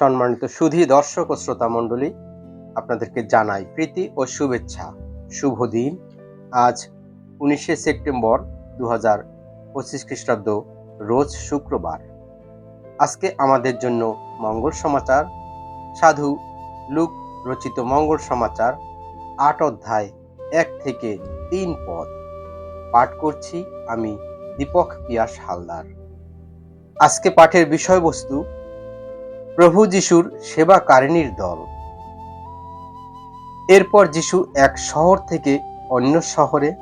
সম্মানিত সুধী দর্শক ও শ্রোতা মণ্ডলী, আপনাদেরকে জানাই প্রীতি ও শুভেচ্ছা। শুভ দিন। আজ উনিশে সেপ্টেম্বর দু হাজার পঁচিশ খ্রিস্টাব্দ, রোজ শুক্রবার। আজকে আমাদের জন্য মঙ্গল সমাচার, সাধু লুক রচিত মঙ্গল সমাচার, আট অধ্যায়, এক থেকে তিন পদ। পাঠ করছি আমি দীপক পিয়াস হালদার। আজকে পাঠের বিষয়বস্তু প্রভু যিশুর সেবাকারিণীর দল। এরপর যিশু এক শহর থেকে অন্য শহরে,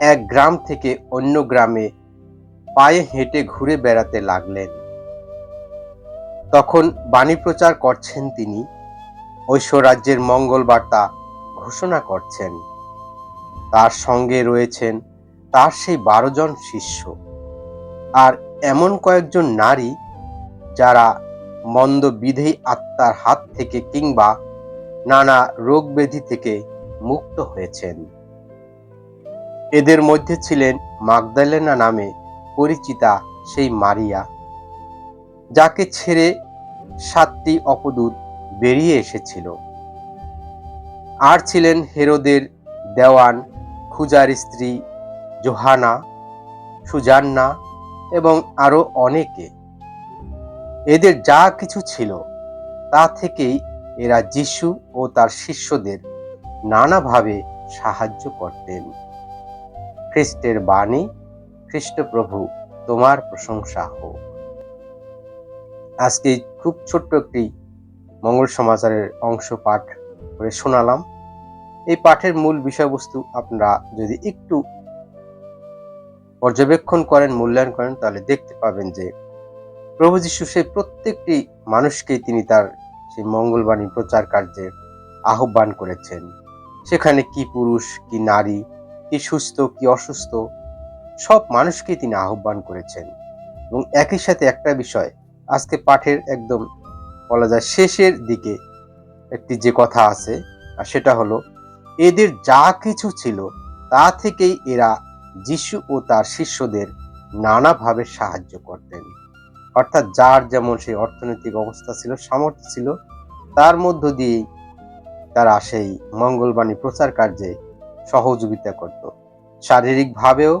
এক গ্রাম থেকে অন্য গ্রামে পায়ে হেঁটে ঘুরে বেড়াতে লাগলেন। তখন বাণী প্রচার করছেন তিনি, ঐশ্বরাজ্যের মঙ্গল বার্তা ঘোষণা করছেন। তার সঙ্গে রয়েছেন তার সেই বারো জন শিষ্য। আর এমন কয়েকজন নারী যারা মন্দ বিধেয়ী আত্মার হাত থেকে কিংবা নানা রোগ ব্যাধি থেকে মুক্ত হয়েছেন। এদের মধ্যে ছিলেন মাগদালেনা নামে পরিচিতা সেই মারিয়া, যাকে ছেড়ে সাতটি অপদূত বেরিয়ে এসেছিল। আর ছিলেন হেরোদের দেওয়ান, খুজার স্ত্রী জোহানা, সুজান্না এবং আরও অনেকে। এদের যা কিছু ছিল, তা থেকেই এরা যিশু ও তার শিষ্যদের নানাভাবে সাহায্য করতেন। খ্রিস্টের বাণী খ্রিস্টপ্রভু তোমার প্রশংসা হোক। আজকে খুব ছোট্ট একটি মঙ্গল সমাচারের অংশ পাঠ করে শোনালাম। এই পাঠের মূল বিষয়বস্তু আপনারা যদি একটু পর্যবেক্ষণ করেন, মূল্যায়ন করেন, তাহলে দেখতে পাবেন যে প্রভু যিশু সেই প্রত্যেকটি মানুষকেই তিনি তার সেই মঙ্গলবাণী প্রচার কার্যে আহ্বান করেছেন। সেখানে কি পুরুষ, কি নারী, কি সুস্থ, কি অসুস্থ, সব মানুষকেই তিনি আহ্বান করেছেন। এবং একই সাথে একটা বিষয়, আজকে পাঠের একদম বলা যায় শেষের দিকে একটি যে কথা আছে, আর সেটা হলো, এদের যা কিছু ছিল, তা থেকেই এরা যিশু ও তার শিষ্যদের নানাভাবে সাহায্য করতেন। অর্থাৎ যার যেমন সেই অর্থনৈতিক অবস্থা ছিল, সামর্থ্য ছিল, তার মধ্য দিয়েই তারা সেই মঙ্গলবাণী প্রচার কার্যে সহযোগিতা করত। শারীরিকভাবেও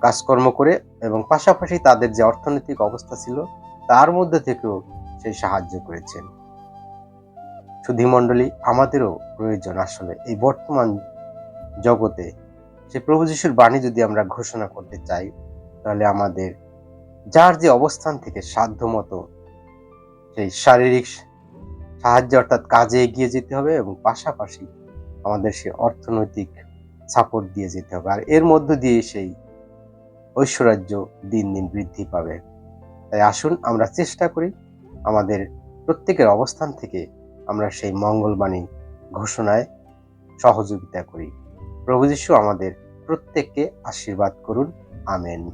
কাজকর্ম করে এবং পাশাপাশি তাদের যে অর্থনৈতিক অবস্থা ছিল, তার মধ্যে থেকেও সেই সাহায্য করেছেন। সুধীমণ্ডলী আমাদেরও প্রয়োজন আসলে এই বর্তমান জগতে। সে প্রভু যিশুর বাণী যদি আমরা ঘোষণা করতে চাই, তাহলে আমাদের যার যে অবস্থান থেকে সাধ্য মতো সেই শারীরিক সাহায্য অর্থাৎ কাজে এগিয়ে যেতে হবে এবং পাশাপাশি আমাদের সেই অর্থনৈতিক সাপোর্ট দিয়ে যেতে হবে। আর এর মধ্য দিয়ে সেই ঐশ্বরাজ্য দিন দিন বৃদ্ধি পাবে। তাই আসুন আমরা চেষ্টা করি আমাদের প্রত্যেকের অবস্থান থেকে আমরা সেই মঙ্গলবাণী ঘোষণায় সহযোগিতা করি। প্রভু যিশু আমাদের প্রত্যেককে আশীর্বাদ করুন। আমেন।